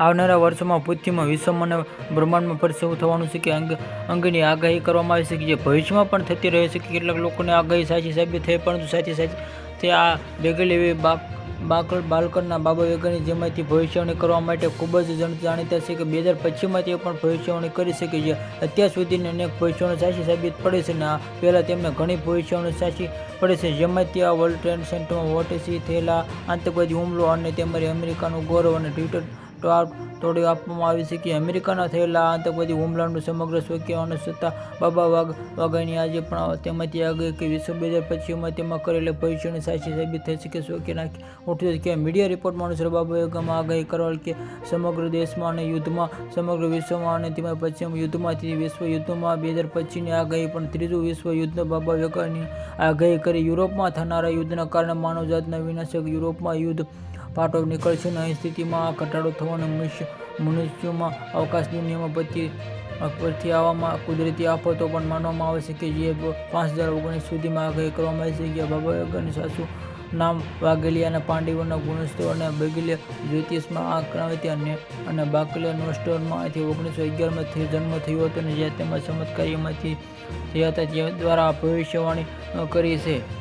આવનારા વર્ષોમાં પૃથ્વીમાં વિશ્વમાં અને બ્રહ્માંડમાં પરિસર થવાનું છે કે અંગ અંગેની આગાહી કરવામાં આવી છે જે ભવિષ્યમાં પણ થતી રહે છે કે કેટલાક લોકોને આગાહી સાચી સાબિત થઈ પરંતુ સાચી સાચી તે આ ભેગેલી એવી બાક બાકલ બાલકરના બાબા વેગરની જેમાંથી ભવિષ્યવાણી કરવા માટે ખૂબ જ જણ જાણીતા છે કે બે હજાર પચીસમાં તે પણ ભવિષ્યવાણી કરી શકે છે. અત્યાર સુધીની અનેક ભવિષ્યવાણી સાચી સાબિત પડે છે અને આ પહેલાં તેમને ઘણી ભવિષ્યવાણી સાચી પડે છે. જેમાંથી આ વર્લ્ડ ટ્રેડ સેન્ટરમાં વોટેસી થયેલા આતંકવાદી હુમલો અને તેમજ અમેરિકાનું ગૌરવ અને ટ્વિટર તોડી આપવામાં આવી છે કે અમેરિકાના થયેલા આતંકવાદી હુમલાનું સમગ્ર સ્વકીય સત્તા બાબા વાઘ વાઘાની આજે પણ તેમાંથી આગળ કે વિશ્વ બે હજાર પચીસમાં તેમાં કરેલા ભવિષ્યની સાચી સાબિત થઈ છે કે સ્વકીય ઉઠ્યું કે મીડિયા રિપોર્ટમાં અનુસાર બાબા વાઘામાં આગાહી કરવા કે સમગ્ર દેશમાં અને યુદ્ધમાં, સમગ્ર વિશ્વમાં અને તેમાં પશ્ચિમ યુદ્ધમાંથી વિશ્વ યુદ્ધમાં બે હજાર પચીસની આગાહી પણ ત્રીજું વિશ્વ યુદ્ધ બાબા વાઘાની આગાહી કરી. યુરોપમાં થનારા યુદ્ધના કારણે માનવજાતના વિનાશક યુરોપમાં યુદ્ધ પાટો નીકળશે અને અહીં સ્થિતિમાં ઘટાડો થવાનો મનુષ્ય મનુષ્યોમાં અવકાશ દુનિયામાં પરથી પરથી આવવામાં કુદરતી આફતો પણ માનવામાં આવે છે કે જે પાંચ હજાર ઓગણીસ સુધીમાં આગાહી કરવામાં આવી છે. કે બાબા વગરની સાસુ નામ વાઘેલિયા અને પાંડવોના ગુણસ્તો અને બગીલે જ્યોતિષમાં આ કરાવી અને અને બાકલિયા અહીંથી ઓગણીસો અગિયારમાં થી જન્મ થયો હતો અને જ્યાં તેમાં ચમત્કારીમાંથી થયા હતા, જે દ્વારા ભવિષ્યવાણી કરી છે.